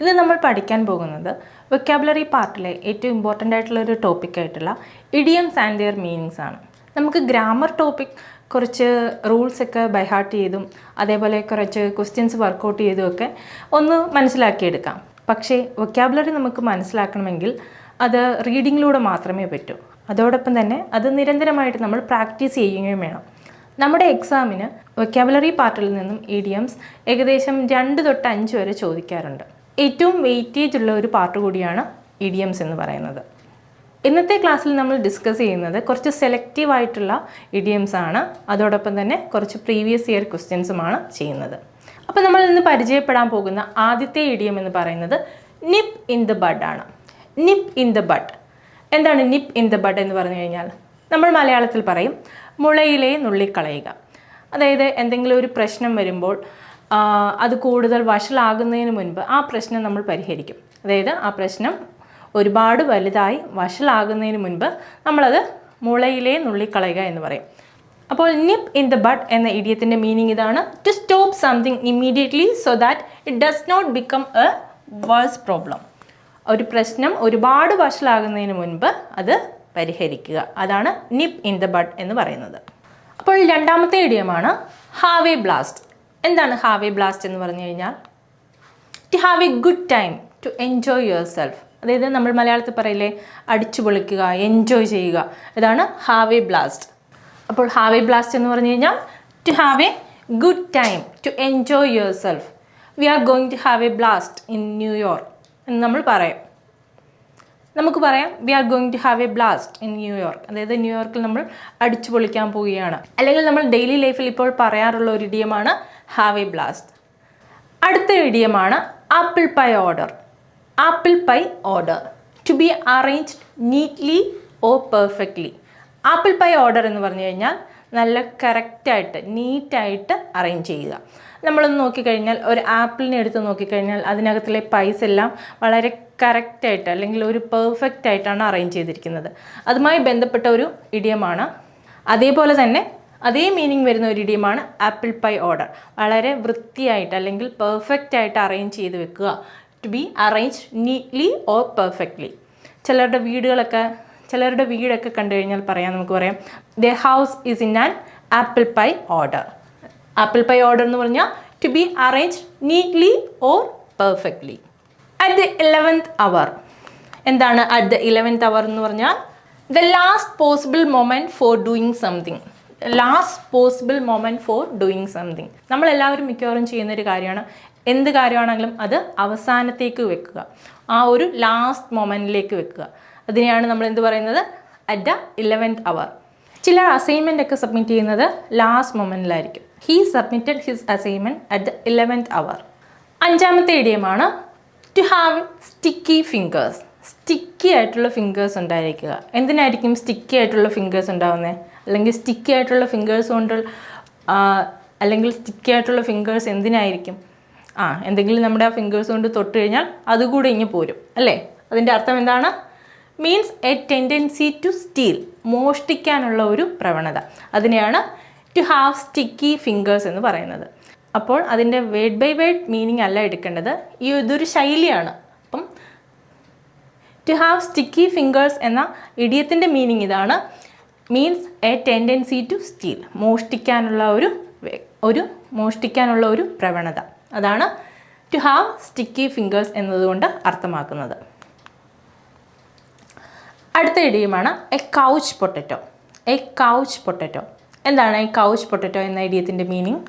ഇന്ന് നമ്മൾ പഠിക്കാൻ പോകുന്നത് വെക്കാബുലറി പാർട്ടിലെ ഏറ്റവും ഇമ്പോർട്ടന്റ് ആയിട്ടുള്ള ഒരു ടോപ്പിക് ആയിട്ടുള്ള ഇഡിയംസ് ആൻഡ് ദിയർ മീനിങ്സ് ആണ്. നമുക്ക് ഗ്രാമർ ടോപ്പിക് കുറച്ച് റൂൾസ് ഒക്കെ ബൈഹാർട്ട് ചെയ്തും അതേപോലെ കുറച്ച് ക്വസ്റ്റ്യൻസ് വർക്കൗട്ട് ചെയ്തും ഒക്കെ ഒന്ന് മനസ്സിലാക്കിയെടുക്കാം. പക്ഷേ വൊക്കാബുലറി നമുക്ക് മനസ്സിലാക്കണമെങ്കിൽ അത് റീഡിങ്ങിലൂടെ മാത്രമേ പറ്റൂ. അതോടൊപ്പം തന്നെ അത് നിരന്തരമായിട്ട് നമ്മൾ പ്രാക്ടീസ് ചെയ്യുകയും വേണം. നമ്മുടെ എക്സാമിന് വൊക്കാബുലറി പാർട്ടിൽ നിന്നും ഇഡിയംസ് ഏകദേശം രണ്ട് തൊട്ട് അഞ്ച് വരെ ചോദിക്കാറുണ്ട്. ഏറ്റവും വെയിറ്റേജ് ഉള്ള ഒരു പാർട്ട് കൂടിയാണ് ഇഡിയംസ് എന്ന് പറയുന്നത്. ഇന്നത്തെ ക്ലാസ്സിൽ നമ്മൾ ഡിസ്കസ് ചെയ്യുന്നത് കുറച്ച് സെലക്റ്റീവ് ആയിട്ടുള്ള ഇഡിയംസ് ആണ്. അതോടൊപ്പം തന്നെ കുറച്ച് പ്രീവിയസ് ഇയർ ക്വസ്റ്റ്യൻസുമാണ് ചെയ്യുന്നത്. അപ്പോൾ നമ്മൾ ഇന്ന് പരിചയപ്പെടാൻ പോകുന്ന ആദ്യത്തെ ഇഡിയം എന്ന് പറയുന്നത് നിപ്പ് ഇൻ ദ ബഡ് ആണ്. നിപ്പ് ഇൻ ദ ബഡ് എന്താണ് നിപ്പ് ഇൻ ദ ബഡ് എന്ന് പറഞ്ഞു കഴിഞ്ഞാൽ? നമ്മൾ മലയാളത്തിൽ പറയും മുളയിലെ നുള്ളിക്കളയുക. അതായത് എന്തെങ്കിലും ഒരു പ്രശ്നം വരുമ്പോൾ അത് കൂടുതൽ വഷളാകുന്നതിന് മുൻപ് ആ പ്രശ്നം നമ്മൾ പരിഹരിക്കും. അതായത് ആ പ്രശ്നം ഒരുപാട് വലുതായി വഷളാകുന്നതിന് മുൻപ് നമ്മളത് മുളയിലേ നുള്ളിക്കളയുക എന്ന് പറയും. അപ്പോൾ നിപ്പ് ഇൻ ദ ബഡ് എന്ന ഇഡിയത്തിന്റെ മീനിങ് ഇതാണ്. To stop something immediately so that it does not become a worse problem ഒരു പ്രശ്നം ഒരുപാട് വഷളാകുന്നതിന് മുൻപ് അത് പരിഹരിക്കുക. അതാണ് നിപ്പ് ഇൻ ദ ബഡ് എന്ന് പറയുന്നത്. അപ്പോൾ രണ്ടാമത്തെ ഇടിയമാണ് ഹാവേ ബ്ലാസ്റ്റ് എന്താണ് ഹാവ് എ ബ്ലാസ്റ്റ് എന്ന് പറഞ്ഞു കഴിഞ്ഞാൽ? To have a good time to enjoy yourself അതായത് നമ്മൾ മലയാളത്തിൽ പറയില്ലേ അടിച്ചു പൊളിക്കുക എൻജോയ് ചെയ്യുക. ഇതാണ് ഹാവ് എ ബ്ലാസ്റ്റ്. അപ്പോൾ ഹാവ് എ ബ്ലാസ്റ്റ് എന്ന് പറഞ്ഞു കഴിഞ്ഞാൽ to have a good time to enjoy yourself we are going to have a blast in New York എന്ന് നമ്മൾ പറയും. നമുക്ക് പറയാം we are going to have a blast in New York അതായത് ന്യൂയോർക്കിൽ നമ്മൾ അടിച്ചു പൊളിക്കാൻ പോവുകയാണ്. അല്ലെങ്കിൽ നമ്മൾ ഡെയിലി ലൈഫിൽ ഇപ്പോൾ പറയാറുള്ള ഒരു ഇഡിയമാണ് ഹാവ് എ ബ്ലാസ്റ്റ് അടുത്ത ഇഡിയമാണ് apple pie order apple pie order to be arranged neatly or perfectly apple pie order എന്ന് പറഞ്ഞു കഴിഞ്ഞാൽ നല്ല കറക്റ്റായിട്ട് നീറ്റായിട്ട് അറേഞ്ച് ചെയ്യുക. നമ്മളൊന്ന് നോക്കിക്കഴിഞ്ഞാൽ ഒരു ആപ്പിളിനെ എടുത്ത് നോക്കിക്കഴിഞ്ഞാൽ അതിനകത്തിലെ പൈസ എല്ലാം വളരെ കറക്റ്റായിട്ട് അല്ലെങ്കിൽ ഒരു പെർഫെക്റ്റ് ആയിട്ടാണ് അറേഞ്ച് ചെയ്തിരിക്കുന്നത്. അതുമായി ബന്ധപ്പെട്ട ഒരു ഇഡിയമാണ് അതേപോലെ തന്നെ അതേ മീനിങ് വരുന്ന ഒരു ഇടിയമാണ് ആപ്പിൾ പൈ ഓർഡർ വളരെ വൃത്തിയായിട്ട് അല്ലെങ്കിൽ പെർഫെക്റ്റ് ആയിട്ട് അറേഞ്ച് ചെയ്ത് വെക്കുക. To be arrange neatly or perfectly ചിലരുടെ വീടുകളൊക്കെ ചിലരുടെ വീടൊക്കെ കണ്ടു കഴിഞ്ഞാൽ പറയാം നമുക്ക് പറയാം the house is in an apple pie order apple pie order എന്ന് പറഞ്ഞാൽ to be arrange neatly or perfectly at the eleventh hour എന്താണ് അറ്റ് ദ ഇലവൻത്ത് അവർ എന്ന് പറഞ്ഞാൽ the last possible moment for doing something last possible moment for doing something നമ്മളെല്ലാവരും മിക്കവാറും ചെയ്യുന്ന ഒരു കാര്യമാണ്. എന്ത് കാര്യമാണെങ്കിലും അത് അവസാനത്തേക്ക് വെക്കുക. ആ ഒരു ലാസ്റ്റ് മൊമെന്റിലേക്ക് വെക്കുക. അതിനെയാണ് നമ്മൾ എന്ത് പറയുന്നത്? അറ്റ് ദ ഇലവൻത്ത് അവർ ചിലർ അസൈൻമെന്റ് ഒക്കെ സബ്മിറ്റ് ചെയ്യുന്നത് last മൊമെന്റിലായിരിക്കും he submitted his assignment at the eleventh hour അഞ്ചാമത്തെ ഇടിയമാണ് to have sticky fingers sticky ആയിട്ടുള്ള ഫിംഗേഴ്സ് ഉണ്ടായിരിക്കുക. എന്തിനായിരിക്കും സ്റ്റിക്കി ആയിട്ടുള്ള ഫിംഗേഴ്സ് ഉണ്ടാവുന്നത് അല്ലെങ്കിൽ സ്റ്റിക്കി ആയിട്ടുള്ള ഫിംഗേഴ്സ് കൊണ്ട് അല്ലെങ്കിൽ സ്റ്റിക്കി ആയിട്ടുള്ള ഫിംഗേഴ്സ് എന്തിനായിരിക്കും? ആ എന്തെങ്കിലും നമ്മുടെ ആ ഫിംഗേഴ്സ് കൊണ്ട് തൊട്ട് കഴിഞ്ഞാൽ അതുകൂടെ ഇങ്ങ് പോരും അല്ലേ? അതിന്റെ അർത്ഥം എന്താണ്? Means a tendency to steal മോഷ്ടിക്കാനുള്ള ഒരു പ്രവണത. അതിനെയാണ് ടു ഹാവ് സ്റ്റിക്കി ഫിംഗേഴ്സ് എന്ന് പറയുന്നത്. അപ്പോൾ അതിന്റെ വേഡ് ബൈ വേഡ് മീനിങ് അല്ല എടുക്കേണ്ടത്. ഈ ഇതൊരു ശൈലിയാണ്. ടു ഹാവ് സ്റ്റിക്കി ഫിംഗേഴ്സ് എന്ന ഇടിയത്തിന്റെ മീനിങ് ഇതാണ്. Means a tendency to steal മോഷ്ടിക്കാനുള്ള ഒരു ഒരു മോഷ്ടിക്കാനുള്ള ഒരു പ്രവണത. അതാണ് ടു ഹാവ് സ്റ്റിക്കി ഫിംഗേഴ്സ് എന്നതുകൊണ്ട് അർത്ഥമാക്കുന്നത്. അടുത്ത ഇടിയുമാണ് a couch potato a couch potato എന്താണ് എ കൗച്ച് പൊട്ടറ്റോ എന്ന ഇടിയത്തിന്റെ meaning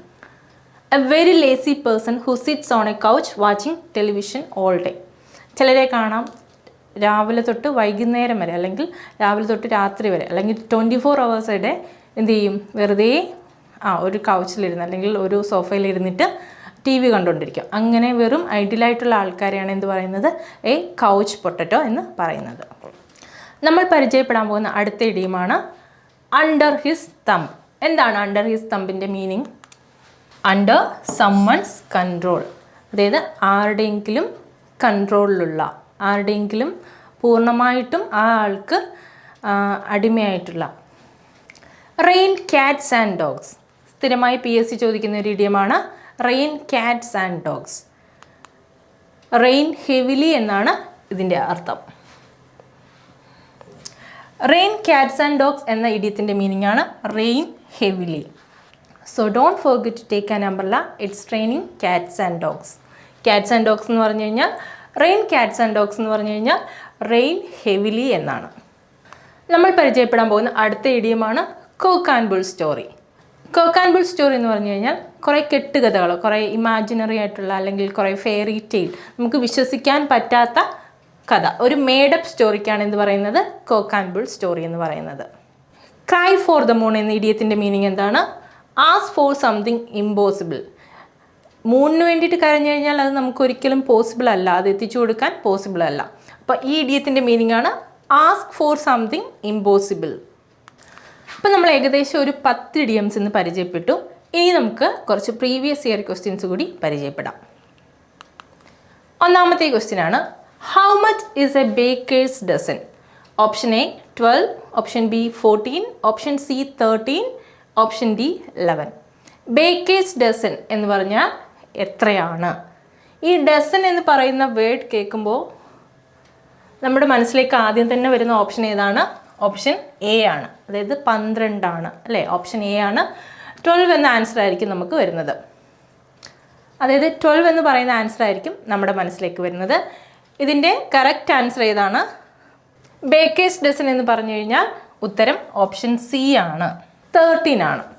a very lazy person who sits on a couch watching television all day ചിലരെ കാണാം. രാവിലെ തൊട്ട് വൈകുന്നേരം വരെ അല്ലെങ്കിൽ രാവിലെ തൊട്ട് രാത്രി വരെ അല്ലെങ്കിൽ ട്വന്റി ഫോർ അവേഴ്സ് എന്തു എന്ത് ചെയ്യും? വെറുതെ ആ ഒരു കൗച്ചിലിരുന്ന് അല്ലെങ്കിൽ ഒരു സോഫയിലിരുന്നിട്ട് ടി വി കണ്ടുകൊണ്ടിരിക്കും അങ്ങനെ വെറും ഐഡിയലായിട്ടുള്ള ആൾക്കാരെയാണ് എന്ത് പറയുന്നത്? എ കൗച്ച് പൊട്ടറ്റോ എന്ന് പറയുന്നത്. നമ്മൾ പരിചയപ്പെടാൻ പോകുന്ന അടുത്ത ഇടിയുമാണ് അണ്ടർ ഹിസ് തമ്പ് എന്താണ് അണ്ടർ ഹിസ് തമ്പിന്റെ മീനിങ് അണ്ടർ സമ്മൺസ് കൺട്രോൾ അതായത് ആരുടെയെങ്കിലും കൺട്രോളിലുള്ള ആരുടെയെങ്കിലും പൂർണമായിട്ടും ആ ആൾക്ക് അടിമയായിട്ടുള്ള റെയിൻ ക്യാറ്റ്സ് ആൻഡ് ഡോഗ്സ്. സ്ഥിരമായി പി എസ് സി ചോദിക്കുന്ന ഒരു ഇടിയമാണ് rain cats and dogs. Rain heavily എന്നാണ് ഇതിന്റെ അർത്ഥം. റെയിൻ ക്യാറ്റ്സ് ആൻഡ് ഡോഗ്സ് എന്ന ഇടിയത്തിന്റെ മീനിങ് ആണ് rain heavily. So don't forget to take an umbrella it's training cats and dogs. Cats and dogs എന്ന് പറഞ്ഞു കഴിഞ്ഞാൽ റെയിൻ ക്യാറ്റ്സ് ആൻഡ് ഡോഗ്സ് എന്ന് പറഞ്ഞു കഴിഞ്ഞാൽ റെയിൻ ഹെവിലി എന്നാണ്. നമ്മൾ പരിചയപ്പെടാൻ പോകുന്ന അടുത്ത ഇടിയമാണ് cock and bull story cock and bull story എന്ന് പറഞ്ഞു കഴിഞ്ഞാൽ കുറേ കെട്ടുകഥകൾ കുറേ ഇമാജിനറി ആയിട്ടുള്ള അല്ലെങ്കിൽ കുറേ ഫെയറി ടെയിൽ നമുക്ക് വിശ്വസിക്കാൻ പറ്റാത്ത കഥ. ഒരു മേഡപ്പ് സ്റ്റോറിക്കാണ് എന്ന് പറയുന്നത്? കോക്ക് ആൻഡ് ബുൾ സ്റ്റോറി എന്ന് പറയുന്നത്. ക്രൈ ഫോർ ദ മൂൺ എന്ന ഇഡിയത്തിന്റെ മീനിങ് എന്താണ്? ആസ് ഫോർ സംതിങ് ഇമ്പോസിബിൾ മൂണിന് വേണ്ടിയിട്ട് കരഞ്ഞു കഴിഞ്ഞാൽ അത് നമുക്ക് ഒരിക്കലും പോസിബിൾ അല്ല. അത് എത്തിച്ചു കൊടുക്കാൻ പോസിബിൾ അല്ല. അപ്പോൾ ഈ ഇഡിയത്തിന്റെ മീനിങ് ആണ് ആസ്ക് ഫോർ സംതിങ് ഇമ്പോസിബിൾ അപ്പം നമ്മൾ ഏകദേശം ഒരു പത്ത് ഇഡിയംസ് ഇന്ന് പരിചയപ്പെട്ടു. ഇനി നമുക്ക് കുറച്ച് പ്രീവിയസ് ഇയർ ക്വസ്റ്റ്യൻസ് കൂടി പരിചയപ്പെടാം. ഒന്നാമത്തെ ക്വസ്റ്റ്യൻ ആണ് how much is a baker's dozen option A twelve option B fourteen option C thirteen option D eleven baker's dozen എന്ന് പറഞ്ഞാൽ എത്രയാണ്? ഈ ഡസൻ എന്ന് പറയുന്ന വേർഡ് കേൾക്കുമ്പോൾ നമ്മുടെ മനസ്സിലേക്ക് ആദ്യം തന്നെ വരുന്ന ഓപ്ഷൻ ഏതാണ്? ഓപ്ഷൻ എ ആണ്. അതായത് പന്ത്രണ്ടാണ്. അല്ലേ? ഓപ്ഷൻ എ ആണ്. ട്വൽവ് എന്ന ആൻസർ ആയിരിക്കും നമുക്ക് വരുന്നത്. അതായത് ട്വൽവ് എന്ന് പറയുന്ന ആൻസർ ആയിരിക്കും നമ്മുടെ മനസ്സിലേക്ക് വരുന്നത്. ഇതിന്റെ കറക്റ്റ് ആൻസർ ഏതാണ്? ബേക്കേഴ്സ് ഡസൻ എന്ന് പറഞ്ഞു കഴിഞ്ഞാൽ ഉത്തരം ഓപ്ഷൻ സി ആണ്. തേർട്ടീൻ ആണ്.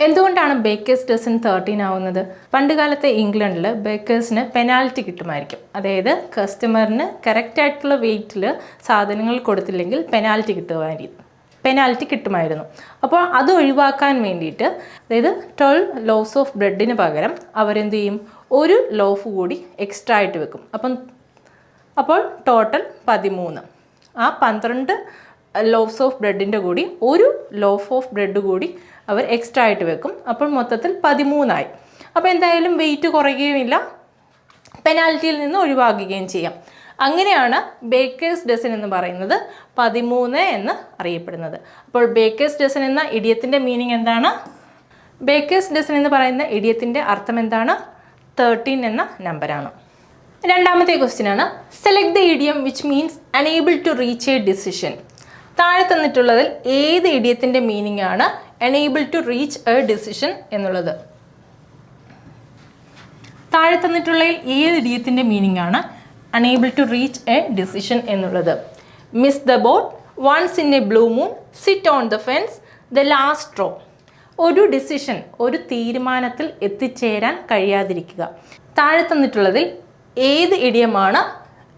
എന്തുകൊണ്ടാണ് ബേക്കേഴ്സ് ഡസൻ തേർട്ടീൻ ആവുന്നത്? പണ്ട് കാലത്തെ ഇംഗ്ലണ്ടിൽ ബേക്കേഴ്സിന് പെനാൽറ്റി കിട്ടുമായിരിക്കും. അതായത് കസ്റ്റമറിന് കറക്റ്റ് ആയിട്ടുള്ള വെയിറ്റിൽ സാധനങ്ങൾ കൊടുത്തില്ലെങ്കിൽ പെനാൽറ്റി കിട്ടുമായിരിക്കും. പെനാൽറ്റി കിട്ടുമായിരുന്നു. അപ്പോൾ അത് ഒഴിവാക്കാൻ വേണ്ടിയിട്ട് അതായത് ട്വൽവ് ലോസ് ഓഫ് ബ്രെഡിന് പകരം അവരെന്ത് ചെയ്യും? ഒരു ലോഫ് കൂടി എക്സ്ട്രാ ആയിട്ട് വെക്കും. അപ്പം അപ്പോൾ ടോട്ടൽ പതിമൂന്ന്. ആ പന്ത്രണ്ട് ലോഫ്സ് ഓഫ് ബ്രെഡിന്റെ കൂടി ഒരു ലോഫ് ഓഫ് ബ്രെഡ് കൂടി അവർ എക്സ്ട്രാ ആയിട്ട് വെക്കും. അപ്പോൾ മൊത്തത്തിൽ പതിമൂന്നായി. അപ്പോൾ എന്തായാലും വെയിറ്റ് കുറയുകയുമില്ല. പെനാൽറ്റിയിൽ നിന്ന് ഒഴിവാക്കുകയും ചെയ്യാം. അങ്ങനെയാണ് ബേക്കേഴ്സ് ഡസൻ എന്ന് പറയുന്നത് പതിമൂന്ന് എന്ന് അറിയപ്പെടുന്നത്. അപ്പോൾ ബേക്കേഴ്സ് ഡസൻ എന്ന ഇടിയത്തിന്റെ മീനിങ് എന്താണ്? ബേക്കേഴ്സ് ഡസൻ എന്ന് പറയുന്ന ഇടിയത്തിന്റെ അർത്ഥം എന്താണ്? തേർട്ടീൻ എന്ന നമ്പറാണ് രണ്ടാമത്തെ ക്വസ്റ്റ്യൻ ആണ്. Select the idiom which means unable to reach a decision താഴെ തന്നിട്ടുള്ളതിൽ ഏത് ഇഡിയത്തിന്റെ മീനിങ് ആണ് enable to reach a decision എന്നുള്ളത്? താഴെ തന്നിട്ടുള്ളതിൽ ഏത് ഇഡിയത്തിന്റെ മീനിങ് ആണ് unable to reach a decision എന്നുള്ളത്? Miss the boat once in a blue moon sit on the fence the last row ഒരു ഡിസിഷൻ ഒരു തീരുമാനത്തിൽ എത്തിച്ചേരാൻ കഴിയാതിരിക്കുക. താഴെ തന്നിട്ടുള്ളതിൽ ഏത് ഇടിയമാണ്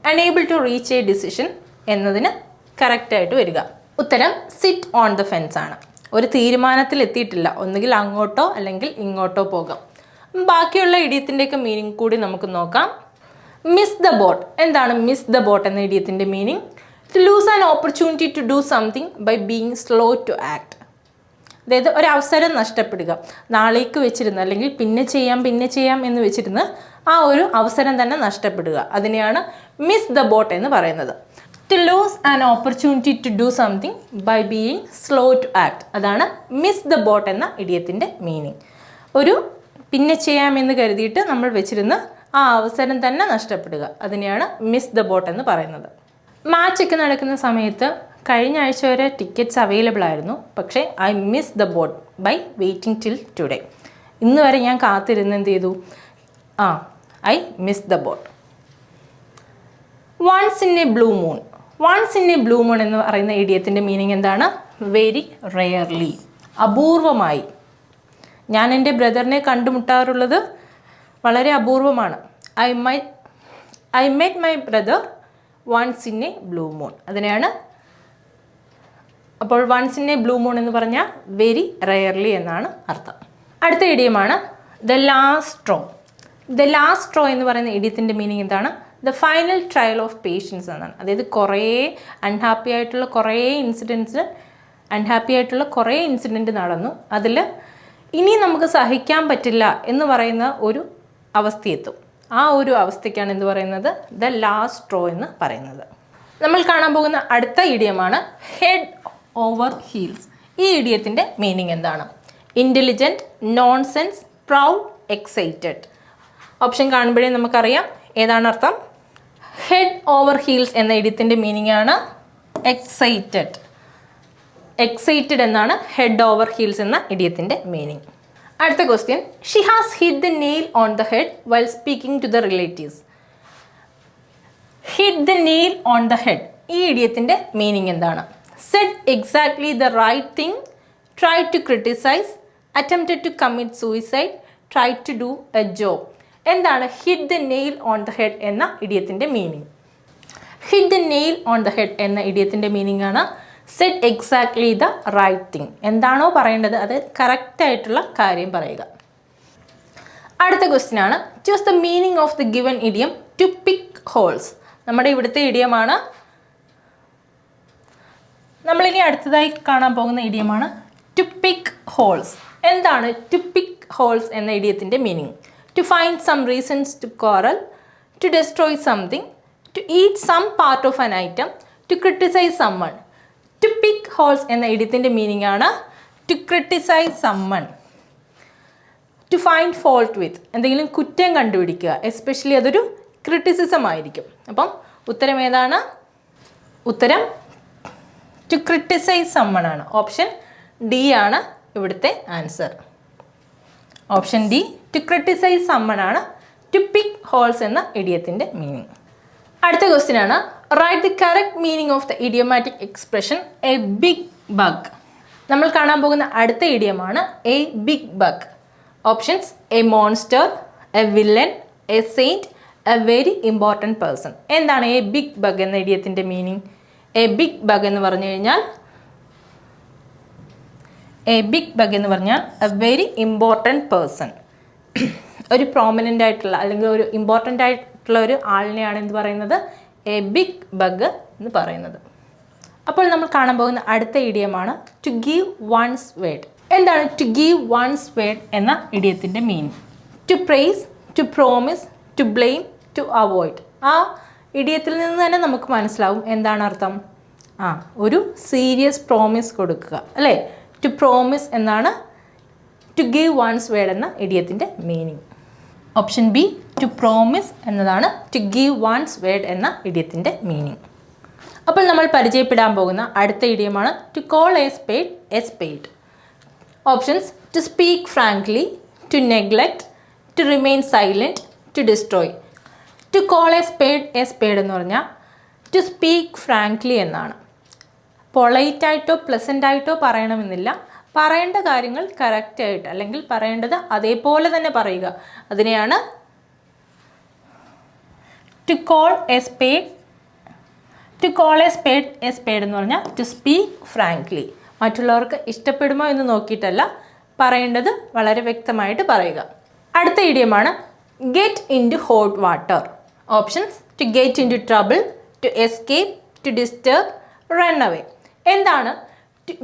unable to reach a decision എന്നതിന് കറക്റ്റായിട്ട് വരിക. ഉത്തരം സിറ്റ് ഓൺ ദ ഫെൻസ് ആണ്. ഒരു തീരുമാനത്തിൽ എത്തിയിട്ടില്ല. ഒന്നുകിൽ അങ്ങോട്ടോ അല്ലെങ്കിൽ ഇങ്ങോട്ടോ പോകാം. ബാക്കിയുള്ള ഇടിയത്തിന്റെയൊക്കെ മീനിങ് കൂടി നമുക്ക് നോക്കാം. മിസ് ദ ബോട്ട് എന്താണ് മിസ് ദ ബോട്ട് എന്ന ഇടിയത്തിന്റെ meaning to lose an opportunity to do something by being slow to act അതായത് ഒരു അവസരം നഷ്ടപ്പെടുക. നാളേക്ക് വെച്ചിരുന്ന് അല്ലെങ്കിൽ പിന്നെ ചെയ്യാം പിന്നെ ചെയ്യാം എന്ന് വെച്ചിരുന്ന് ആ ഒരു അവസരം തന്നെ നഷ്ടപ്പെടുക. അതിനെയാണ് മിസ് ദ ബോട്ട് എന്ന് പറയുന്നത്. To lose an opportunity to do something by being slow to act അതാണ് മിസ് ദ ബോട്ട് എന്ന ഇടിയത്തിന്റെ മീനിങ് ഒരു പിന്നെ ചെയ്യാമെന്ന് കരുതിയിട്ട് നമ്മൾ വെച്ചിരുന്ന് ആ അവസരം തന്നെ നഷ്ടപ്പെടുക. അതിനെയാണ് മിസ് ദ ബോട്ട് എന്ന് പറയുന്നത്. മാച്ചൊക്കെ നടക്കുന്ന സമയത്ത് കഴിഞ്ഞ ആഴ്ച വരെ ടിക്കറ്റ്സ് അവൈലബിൾ ആയിരുന്നു. പക്ഷേ I miss the boat by waiting till today ഇന്ന് വരെ ഞാൻ കാത്തിരുന്ന് എന്ത് ചെയ്തു? ആ I miss the boat once in a blue moon once in a blue moon എന്ന് പറയുന്ന ഇഡിയത്തിന്റെ മീനിങ് എന്താണ്? വെരി റെയർലി അപൂർവമായി. ഞാൻ എന്റെ ബ്രദറിനെ കണ്ടുമുട്ടാറുള്ളത് വളരെ അപൂർവമാണ്. I my I met my brother once in a blue moon അതിനെയാണ് അപ്പോൾ once in a blue moon എന്ന് പറഞ്ഞാൽ വെരി റെയർലി എന്നാണ് അർത്ഥം. അടുത്ത ഇടിയമാണ് the last straw the last straw എന്ന് പറയുന്ന ഇടിയത്തിന്റെ മീനിങ് എന്താണ്? The final trial of patience എന്നാണ്. അതായത് കുറേ അൺഹാപ്പി ആയിട്ടുള്ള കുറേ ഇൻസിഡൻസ് അൺഹാപ്പി ആയിട്ടുള്ള കുറേ ഇൻസിഡന്റ് നടന്നു. അതിൽ ഇനി നമുക്ക് സഹിക്കാൻ പറ്റില്ല എന്ന് പറയുന്ന ഒരു അവസ്ഥയെത്തും. ആ ഒരു അവസ്ഥയ്ക്കാണ് എന്ത് പറയുന്നത്? ദ ലാസ്റ്റ് സ്ട്രോ എന്ന് പറയുന്നത്. നമ്മൾ കാണാൻ പോകുന്ന അടുത്ത ഇഡിയമാണ് ഹെഡ് ഓവർ ഹീൽസ് ഈ ഇഡിയത്തിന്റെ മീനിങ് എന്താണ്? Intelligent nonsense proud excited option കാണുമ്പോഴേ നമുക്കറിയാം. ഏതാണ് അർത്ഥം? ഹെഡ് ഓവർ ഹീൽസ് എന്ന ഇടിയത്തിന്റെ മീനിങ് ആണ് എക്സൈറ്റഡ് എക്സൈറ്റഡ് എന്നാണ് ഹെഡ് ഓവർ ഹീൽസ് എന്ന ഇടിയത്തിന്റെ മീനിങ് അടുത്ത question she has hit the nail on the head while speaking to the relatives hit the nail on the head ഈ ഇടിയത്തിന്റെ മീനിങ് എന്താണ്? Said exactly the right thing try to criticise attempted to commit suicide try to do a job എന്താണ് hit the nail on the head എന്ന ഇടിയത്തിന്റെ meaning hit the nail on the head എന്ന ഇടിയത്തിന്റെ meaning ആണ് said exactly the right thing എന്താണോ പറയേണ്ടത് അത് കറക്റ്റായിട്ടുള്ള കാര്യം പറയുക. അടുത്ത ക്വസ്റ്റ്യൻ ആണ് choose the meaning of the given idiom to pick holes നമ്മുടെ ഇവിടുത്തെ ഇഡിയമാണ് നമ്മളിനി അടുത്തതായി കാണാൻ പോകുന്ന ഇഡിയമാണ് ടു പിക്ക് ഹോൾസ് എന്താണ് ടു പിക്ക് ഹോൾസ് എന്ന ഇഡിയത്തിന്റെ meaning to find some reasons to quarrel to destroy something to eat some part of an item to criticise someone to pick holes എന്ന എഡിത്തിന്റെ മീനിങ് ആണ് to criticise someone to find fault with എന്തെങ്കിലും കുറ്റം കണ്ടുപിടിക്കുക especially അതൊരു criticism ആയിരിക്കും. അപ്പം ഉത്തരം ഏതാണ്? ഉത്തരം ടു ക്രിട്ടിസൈസ് സമ്മൺ ആണ്. ഓപ്ഷൻ ഡി ആണ് ഇവിടുത്തെ answer option D to criticise ആണ്. ടു പിക്ക് ഹോൾസ് എന്ന ഇഡിയത്തിന്റെ മീനിങ് അടുത്ത ക്വസ്റ്റ്യൻ ആണ്. Write the correct meaning of the idiomatic expression a big bug നമ്മൾ കാണാൻ പോകുന്ന അടുത്ത ഇഡിയമാണ് a big bug options a monster a villain a saint a very important person എന്താണ് എ ബിഗ് ബഗ് എന്ന ഇഡിയത്തിന്റെ മീനിങ് എ ബിഗ് ബഗ് എന്ന് പറഞ്ഞു കഴിഞ്ഞാൽ എ ബിഗ് ബഗ് എന്ന് പറഞ്ഞാൽ എ വെരി ഇമ്പോർട്ടന്റ് പേഴ്സൺ ഒരു പ്രോമിനന്റ് ആയിട്ടുള്ള അല്ലെങ്കിൽ ഒരു ഇമ്പോർട്ടന്റ് ആയിട്ടുള്ള ഒരു ആളിനെയാണ് എന്ത് പറയുന്നത്? എ ബിഗ് ബഗ് എന്ന് പറയുന്നത്. അപ്പോൾ നമ്മൾ കാണാൻ പോകുന്ന അടുത്ത ഇഡിയമാണ് ടു ഗീവ് വൺസ് വേഡ് എന്താണ് ടു ഗീവ് വൺസ് വേഡ് എന്ന ഇഡിയത്തിന്റെ meaning to praise to promise to blame to avoid ആ ഇഡിയത്തിൽ നിന്ന് തന്നെ നമുക്ക് മനസ്സിലാവും എന്താണ് അർത്ഥം? ആ ഒരു സീരിയസ് പ്രോമിസ് കൊടുക്കുക അല്ലേ? ടു പ്രോമിസ് എന്നാണ് ടു ഗീവ് വൺസ് വേഡ് എന്ന ഇഡിയത്തിന്റെ meaning option B to promise എന്നതാണ് ടു ഗീവ് വൺസ് വേഡ് എന്ന ഇഡിയത്തിന്റെ മീനിങ് അപ്പോൾ നമ്മൾ പരിചയപ്പെടാൻ പോകുന്ന അടുത്ത ഇഡിയമാണ് to call a spade a spade options to speak frankly to neglect to remain silent to destroy to call a spade a spade എന്ന് പറഞ്ഞാൽ ടു സ്പീക്ക് ഫ്രാങ്ക്ലി എന്നാണ്. പൊളൈറ്റായിട്ടോ പ്ലസന്റ് ആയിട്ടോ പറയണമെന്നില്ല. പറയേണ്ട കാര്യങ്ങൾ കറക്റ്റായിട്ട് അല്ലെങ്കിൽ പറയേണ്ടത് അതേപോലെ തന്നെ പറയുക. അതിനെയാണ് to call a spade to call a spade a spade എന്ന് പറഞ്ഞാൽ ടു സ്പീക്ക് ഫ്രാങ്ക്ലി മറ്റുള്ളവർക്ക് ഇഷ്ടപ്പെടുമോ എന്ന് നോക്കിയിട്ടല്ല. പറയേണ്ടത് വളരെ വ്യക്തമായിട്ട് പറയുക. അടുത്ത ഇഡിയമാണ് get into hot water options to get into trouble to escape to disturb run away എന്താണ്?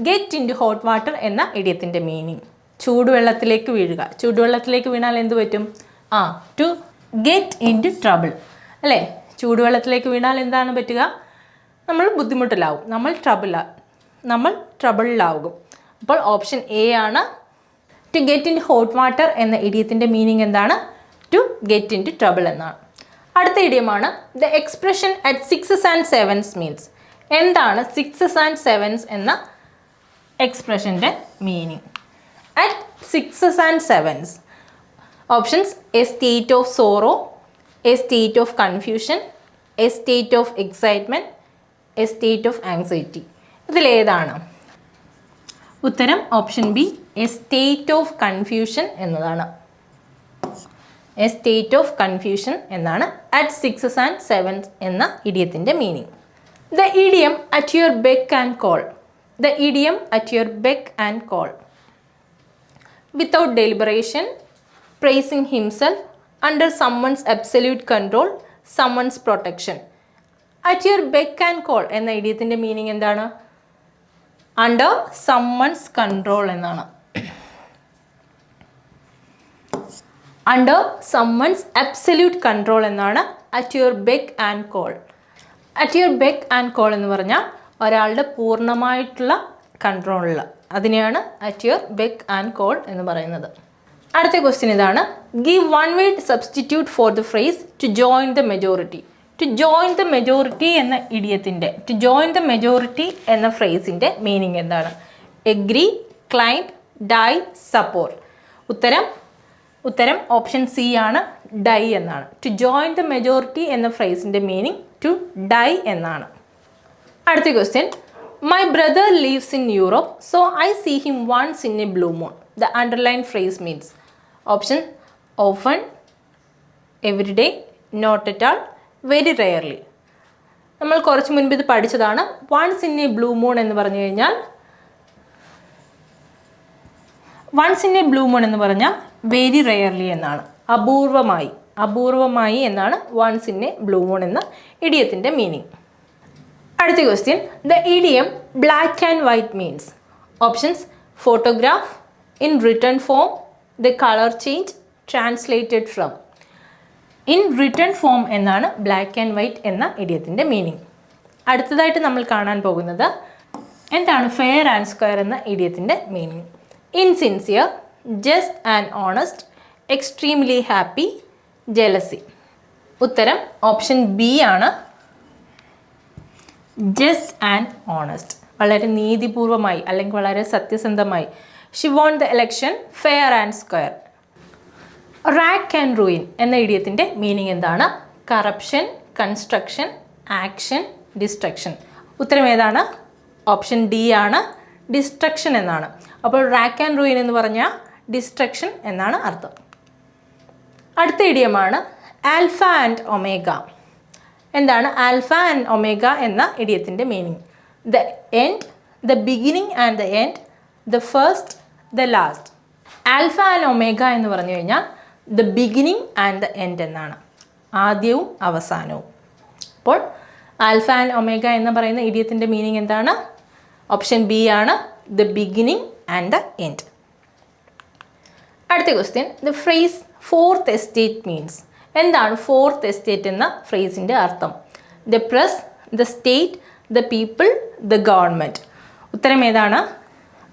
Get into hot water എന്ന ഇടിയത്തിന്റെ മീനിങ് ചൂടുവെള്ളത്തിലേക്ക് വീഴുക. ചൂടുവെള്ളത്തിലേക്ക് വീണാൽ എന്ത് പറ്റും? ആ to get into trouble അല്ലേ? ചൂടുവെള്ളത്തിലേക്ക് വീണാൽ എന്താണ് പറ്റുക? നമ്മൾ ബുദ്ധിമുട്ടിലാവും. നമ്മൾ ട്രബിൾ നമ്മൾ ട്രബിളിലാവും അപ്പോൾ ഓപ്ഷൻ എ ആണ് to get in hot water എന്ന ഇടിയത്തിന്റെ മീനിങ് എന്താണ്? To get into trouble എന്നാണ്. അടുത്ത ഇടിയമാണ് the expression at sixes and sevens means എന്താണ് സിക്സസ് ആൻഡ് സെവൻസ് എന്ന എക്സ്പ്രഷന്റെ meaning at sixes and sevens options a state of sorrow a state of confusion a state of excitement a state of anxiety ഇതിലേതാണ് ഉത്തരം option B a state of confusion എന്നതാണ്. A state of confusion എന്നാണ് at sixes and sevens എന്ന ഇഡിയത്തിന്റെ meaning the idiom at your beck and call the idiom at your beck and call without deliberation praising himself under someone's absolute control someone's protection at your beck and call എന്ന ഇഡിയത്തിന്റെ meaning എന്താണ്? Under someone's control എന്നാണ്. Under someone's absolute control എന്നാണ് at your beck and call at your beck and call എന്ന് പറഞ്ഞാൽ ഒരാളുടെ പൂർണമായിട്ടുള്ള കൺട്രോളിൽ അതിനെയാണ് at your beck and call എന്ന് പറയുന്നത്. അടുത്ത ക്വസ്റ്റ്യൻ ഇതാണ്. Give one word substitute for the phrase to join the majority to join the majority എന്ന ഇഡിയത്തിന്റെ ടു ജോയിൻ ദ മെജോറിറ്റി എന്ന ഫ്രേസിന്റെ മീനിങ് എന്താണ്? എഗ്രി ക്ലൈന്റ് ഡൈ സപ്പോർട്ട് ഉത്തരം ഉത്തരം ഓപ്ഷൻ സി ആണ്. ഡൈ എന്നാണ്. ടു ജോയിൻ ദ മെജോറിറ്റി എന്ന ഫ്രേസിന്റെ മീനിങ് ടു ഡൈ എന്നാണ്. അടുത്ത question my brother lives in Europe so I see him once in a blue moon the underline phrase means option often every day not at all very rarely നമ്മൾ കുറച്ച് മുൻപ് ഇത് പഠിച്ചതാണ്. Once in a blue moon എന്ന് പറഞ്ഞു കഴിഞ്ഞാൽ once in a blue moon എന്ന് പറഞ്ഞാൽ വെരി റെയർലി എന്നാണ്. അപൂർവമായി. അപൂർവമായി എന്നാണ് once in a blue moon എന്ന ഇഡിയത്തിന്റെ മീനിങ് അടുത്ത question the idiom black and white means options photograph in written form the colour change translated from in written form എന്നാണ് ബ്ലാക്ക് ആൻഡ് വൈറ്റ് എന്ന ഇഡിയത്തിന്റെ മീനിങ് അടുത്തതായിട്ട് നമ്മൾ കാണാൻ പോകുന്നത് എന്താണ് ഫെയർ ആൻഡ് സ്ക്വയർ എന്ന ഇഡിയത്തിന്റെ meaning insincere just and honest extremely happy jealousy ഉത്തരം ഓപ്ഷൻ ബി ആണ്. ജസ്റ്റ് ആൻഡ് ഓണസ്റ്റ് വളരെ നീതിപൂർവമായി അല്ലെങ്കിൽ വളരെ സത്യസന്ധമായി. She won the election fair and square rack and ruin എന്ന ഇടിയത്തിന്റെ മീനിങ് എന്താണ്? കറപ്ഷൻ കൺസ്ട്രക്ഷൻ ആക്ഷൻ ഡിസ്ട്രക്ഷൻ ഉത്തരം ഏതാണ്? ഓപ്ഷൻ ഡി ആണ്. ഡിസ്ട്രക്ഷൻ എന്നാണ്. അപ്പോൾ റാക്ക് ആൻഡ് റൂയിൻ എന്ന് പറഞ്ഞാൽ ഡിസ്ട്രക്ഷൻ എന്നാണ് അർത്ഥം. അടുത്ത ഇടിയമാണ് ആൽഫ ആൻഡ് ഒമേഗ. എന്താണ് ആൽഫ ആൻഡ് ഒമേഗ എന്ന ഇടിയത്തിന്റെ meaning the end the beginning and the end the first the last alpha and omega എന്ന് പറഞ്ഞു കഴിഞ്ഞാൽ the beginning and the end എന്നാണ്. ആദ്യവും അവസാനവും. അപ്പോൾ ആൽഫ ആൻഡ് ഒമേഗ എന്ന് പറയുന്ന ഇടിയത്തിന്റെ മീനിങ് എന്താണ്? ഓപ്ഷൻ ബി ആണ് the beginning and the end അടുത്ത question the phrase fourth estate means എന്താണ് ഫോർത്ത് എസ്റ്റേറ്റ് എന്ന ഫ്രേസിന്റെ അർത്ഥം? The press the state the people the government ഉത്തരം ഏതാണ്?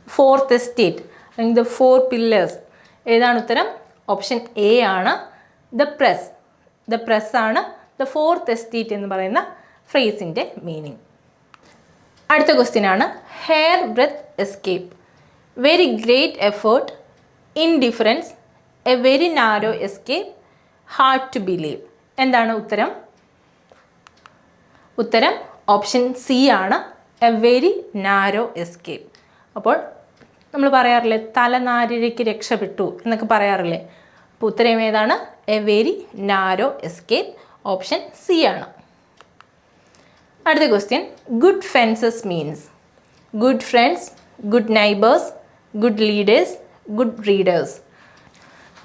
ഫോർത്ത് എസ്റ്റേറ്റ് അല്ലെങ്കിൽ ദ ഫോർ പില്ലേഴ്സ് ഏതാണ് ഉത്തരം? ഓപ്ഷൻ എ ആണ്. ദ പ്രസ് ദ പ്രസ് ആണ് ദ ഫോർത്ത് എസ്റ്റേറ്റ് എന്ന് പറയുന്ന ഫ്രേസിന്റെ മീനിങ് അടുത്ത ക്വസ്റ്റ്യൻ ആണ്. Hair breadth escape very great effort indifference a very narrow escape hard to believe എന്താണ് ഉത്തരം? ഉത്തരം ഓപ്ഷൻ സി ആണ്. എ വെരി നാരോ എസ്കേപ്പ് അപ്പോൾ നമ്മൾ പറയാറില്ലേ തലനാരിഴയ്ക്ക് രക്ഷപ്പെട്ടു എന്നൊക്കെ പറയാറില്ലേ? അപ്പോൾ ഉത്തരം ഏതാണ്? A very narrow escape option C ആണ്. അടുത്ത question good friends means good friends good neighbours good leaders good readers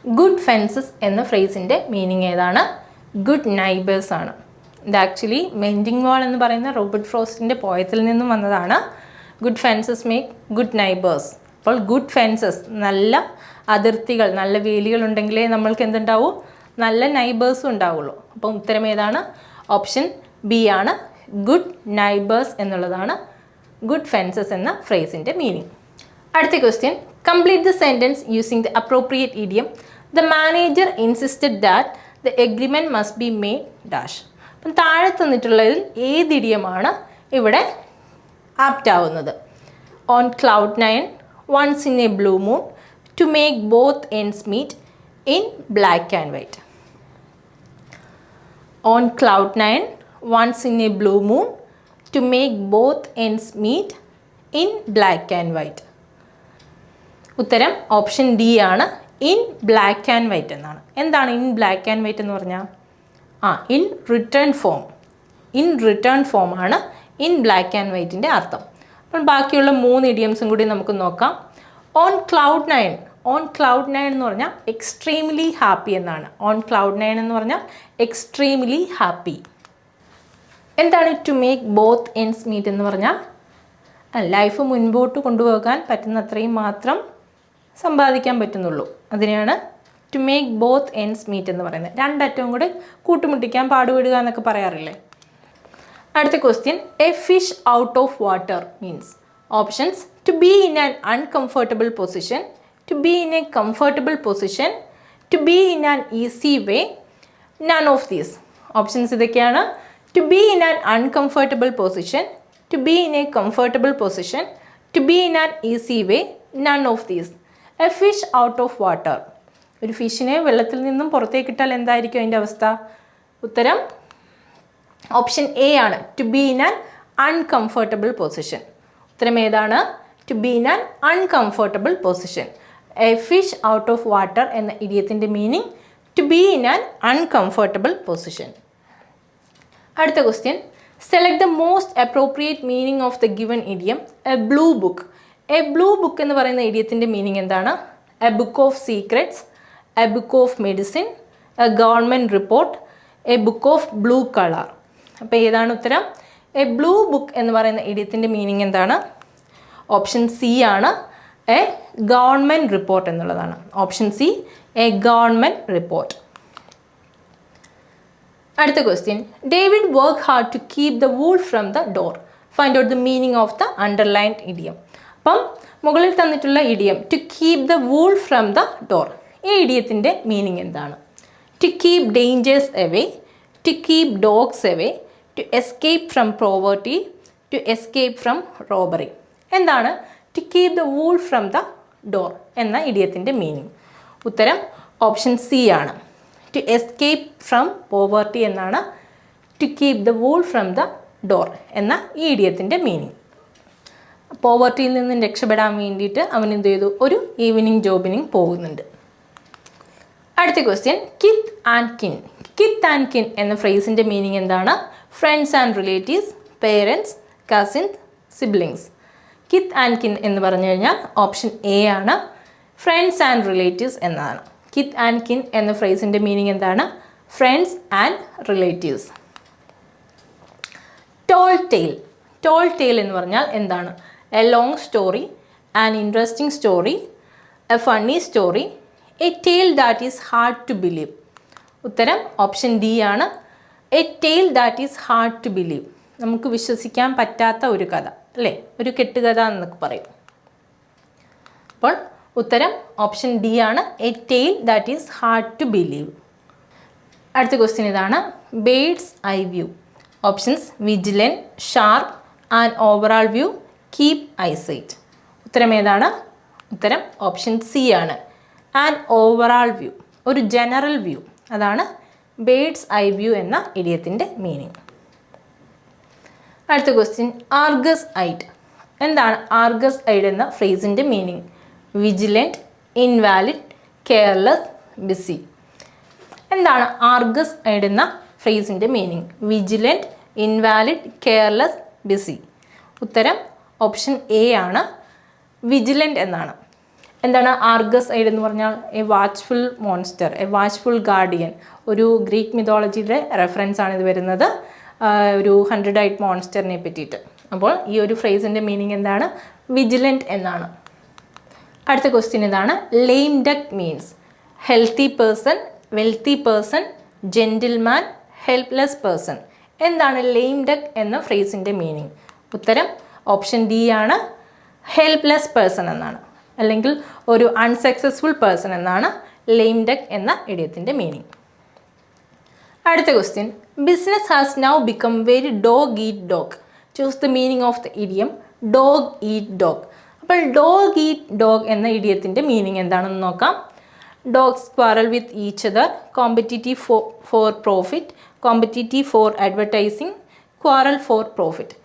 good fences എന്ന ഫ്രേസിന്റെ മീനിങ് ഏതാണ്? ഗുഡ് നൈബേഴ്സ് ആണ്. ഇത് ആക്ച്വലി മെൻഡിങ് വാൾ എന്ന് പറയുന്ന റോബർട്ട് ഫ്രോസ്റ്റിന്റെ പോയത്തിൽ നിന്നും വന്നതാണ്. Good fences make good neighbours അപ്പോൾ ഗുഡ് ഫെൻസസ് നല്ല അതിർത്തികൾ നല്ല വേലികൾ ഉണ്ടെങ്കിലേ നമ്മൾക്ക് എന്തുണ്ടാവും? നല്ല നൈബേഴ്സും ഉണ്ടാവുള്ളൂ. അപ്പം ഉത്തരം ഏതാണ്? ഓപ്ഷൻ ബി ആണ്. ഗുഡ് നൈബേഴ്സ് എന്നുള്ളതാണ് ഗുഡ് ഫെൻസസ് എന്ന ഫ്രേസിന്റെ മീനിങ് അടുത്ത question complete the sentence using the appropriate idiom the manager insisted that the agreement must be made dash അപ്പം താഴെ തന്നിട്ടുള്ളതിൽ ഏത് ഇടിയമാണ് ഇവിടെ ആപ്റ്റ് ആവുന്നത്? On cloud nine once in a blue moon to make both ends meet in black and white on cloud nine once in a blue moon to make both ends meet in black and white ഉത്തരം option D ആണ്. In black and white എന്നാണ്. എന്താണ് in black and white എന്ന് പറഞ്ഞാൽ ആ in written form. In written form ആണ് in black and വൈറ്റിന്റെ അർത്ഥം. അപ്പം ബാക്കിയുള്ള മൂന്ന് ഇഡിയംസും കൂടി നമുക്ക് നോക്കാം. On cloud nine. On cloud nine എന്ന് പറഞ്ഞാൽ എക്സ്ട്രീംലി ഹാപ്പി എന്നാണ്. ഓൺ ക്ലൗഡ് നയൻ എന്ന് പറഞ്ഞാൽ എക്സ്ട്രീംലി ഹാപ്പി. എന്താണ് to make both ends meet എന്ന് പറഞ്ഞാൽ ലൈഫ് മുൻപോട്ട് കൊണ്ടുപോകാൻ പറ്റുന്നത്രയും മാത്രം സമ്പാദിക്കാൻ പറ്റുന്നുള്ളൂ. അതിനെയാണ് to make both ends meet എന്ന് പറയുന്നത്. രണ്ടറ്റവും കൂടെ കൂട്ടുമുട്ടിക്കാൻ പാടുപെടുക എന്നൊക്കെ പറയാറില്ലേ? അടുത്ത question a fish out of water means options to be in an uncomfortable position to be in a comfortable position to be in an easy way none of these options ഇതൊക്കെയാണ്. To be in an uncomfortable position to be in a comfortable position to be in an easy way none of these a fish out of water ഒരു ഫിഷിനെ വെള്ളത്തിൽ നിന്നും പുറത്തേക്ക് ഇട്ടാൽ എന്തായിരിക്കും അതിന്റെ അവസ്ഥ? ഉത്തരം ഓപ്ഷൻ എ ആണ്. To be in an uncomfortable position ഉത്തരം ഏതാണ്? To be in an uncomfortable position a fish out of water എന്ന ഇഡിയത്തിന്റെ meaning to be in an uncomfortable position അടുത്ത question select the most appropriate meaning of the given idiom a blue book a blue book എന്ന് പറയുന്ന ഇഡിയത്തിന്റെ meaning എന്താണ്? A book of secrets a book of medicine a government report a book of blue colour അപ്പോൾ ഏതാണ് ഉത്തരം? A blue book എന്ന് പറയുന്ന ഇഡിയത്തിന്റെ മീനിങ് എന്താണ്? ഓപ്ഷൻ സി ആണ് എ ഗവൺമെന്റ് റിപ്പോർട്ട് എന്നുള്ളതാണ്. Option C a government report അടുത്ത question David work hard to keep the wool from the door find out the meaning of the underlined idiom അപ്പം മുകളിൽ തന്നിട്ടുള്ള idiom to keep the wool from the door ഈ ഇഡിയത്തിന്റെ meaning എന്താണ്? To keep dangers away to keep dogs away to escape from poverty to escape from robbery എന്താണ്? To keep the wool from the door എന്ന ഇഡിയത്തിന്റെ meaning ഉത്തരം option C ആണ്. To escape from poverty എന്നാണ് to keep the wool from the door എന്ന ഈ ഇഡിയത്തിന്റെ meaning പോവർട്ടിയിൽ നിന്നും രക്ഷപ്പെടാൻ വേണ്ടിയിട്ട് അവൻ എന്ത് ചെയ്തു? ഒരു ഈവനിങ് ജോബിനിങ് പോകുന്നുണ്ട്. അടുത്ത question kith and kin kith and kin എന്ന ഫ്രേസിന്റെ മീനിങ് എന്താണ്? Friends and relatives parents cousins siblings kith and kin എന്ന് പറഞ്ഞു കഴിഞ്ഞാൽ ഓപ്ഷൻ എ ആണ്. ഫ്രണ്ട്സ് ആൻഡ് റിലേറ്റീവ്സ് എന്നതാണ് കിത്ത് ആൻഡ് കിൻ എന്ന ഫ്രേസിന്റെ മീനിങ് എന്താണ്? Friends and relatives tall tale tall tale എന്ന് പറഞ്ഞാൽ എന്താണ്? A long story an interesting story a funny story a tale that is hard to believe ഉത്തരം option D ആണ്. A tale that is hard to believe നമുക്ക് വിശ്വസിക്കാൻ പറ്റാത്ത ഒരു കഥ അല്ലേ? ഒരു കെട്ടുകഥ എന്നൊക്കെ പറയും. അപ്പോൾ ഉത്തരം ഓപ്ഷൻ ഡി ആണ്. A tale that is hard to believe അടുത്ത ക്വസ്റ്റ്യൻ ഇതാണ്. Bird's eye view options vigilant sharp and overall view keep eyesight ഉത്തരം ഏതാണ്? ഉത്തരം ഓപ്ഷൻ സി ആണ്. ആൻഡ് ഓവറാൾ വ്യൂ ഒരു ജനറൽ വ്യൂ അതാണ് ബേഡ്സ് ഐ വ്യൂ എന്ന ഇഡിയത്തിന്റെ മീനിങ് അടുത്ത ക്വസ്റ്റ്യൻ ആർഗസ് ഐഡ് എന്താണ് ആർഗസ് ഐഡ് എന്ന ഫ്രേസിന്റെ meaning vigilant invalid careless busy എന്താണ് ആർഗസ് ഐഡ് എന്ന ഫ്രേസിന്റെ meaning vigilant invalid careless busy ഉത്തരം ഓപ്ഷൻ എ ആണ്. വിജിലന്റ് എന്നാണ്. എന്താണ് ആർഗസ് ഐഡ് എന്ന് പറഞ്ഞാൽ a watchful monster a watchful guardian ഒരു ഗ്രീക്ക് മിതോളജിയുടെ റെഫറൻസ് ആണ് ഇത് വരുന്നത്. ഒരു ഹൺഡ്രഡ് ഐറ്റ് മോൺസ്റ്ററിനെ പറ്റിയിട്ട്. അപ്പോൾ ഈ ഒരു ഫ്രേസിന്റെ മീനിങ് എന്താണ്? വിജിലന്റ് എന്നാണ്. അടുത്ത ക്വസ്റ്റ്യൻ ഇതാണ്. Lame duck means healthy person wealthy person gentleman helpless person എന്താണ് ലെയിം ഡക്ക് എന്ന ഫ്രേസിന്റെ മീനിങ് ഉത്തരം ഓപ്ഷൻ ഡി ആണ് ഹെൽപ്ലെസ് പേഴ്സൺ എന്നാണ്. അല്ലെങ്കിൽ ഒരു അൺസക്സസ്ഫുൾ പേഴ്സൺ എന്നാണ് ലെയിം ഡക്ക് എന്ന ഇടിയത്തിന്റെ മീനിങ്. അടുത്ത question. Business has now become very dog eat dog. Choose the meaning of the idiom dog eat dog. അപ്പോൾ ഡോഗ് ഈറ്റ് ഡോഗ് എന്ന ഇഡിയത്തിന്റെ മീനിങ് എന്താണെന്ന് നോക്കാം. Dogs quarrel with each other competitive for for profit competitive for advertising quarrel for profit.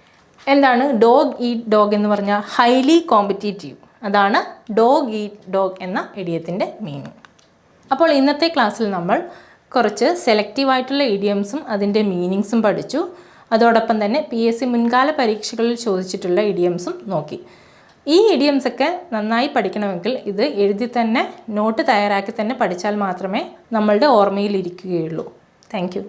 എന്താണ്? Dog eat dog എന്ന് പറഞ്ഞാൽ highly competitive അതാണ് dog eat dog എന്ന ഇഡിയത്തിന്റെ മീനിങ് അപ്പോൾ ഇന്നത്തെ ക്ലാസ്സിൽ നമ്മൾ കുറച്ച് സെലക്റ്റീവ് ആയിട്ടുള്ള ഇഡിയംസും അതിന്റെ മീനിങ്സും പഠിച്ചു. അതോടൊപ്പം തന്നെ പി എസ് സി മുൻകാല പരീക്ഷകളിൽ ചോദിച്ചിട്ടുള്ള ഇഡിയംസും നോക്കി. ഈ ഇഡിയംസ് ഒക്കെ നന്നായി പഠിക്കണമെങ്കിൽ ഇത് എഴുതി തന്നെ നോട്ട് തയ്യാറാക്കി തന്നെ പഠിച്ചാൽ മാത്രമേ നമ്മളുടെ ഓർമ്മയിൽ ഇരിക്കുകയുള്ളൂ. താങ്ക്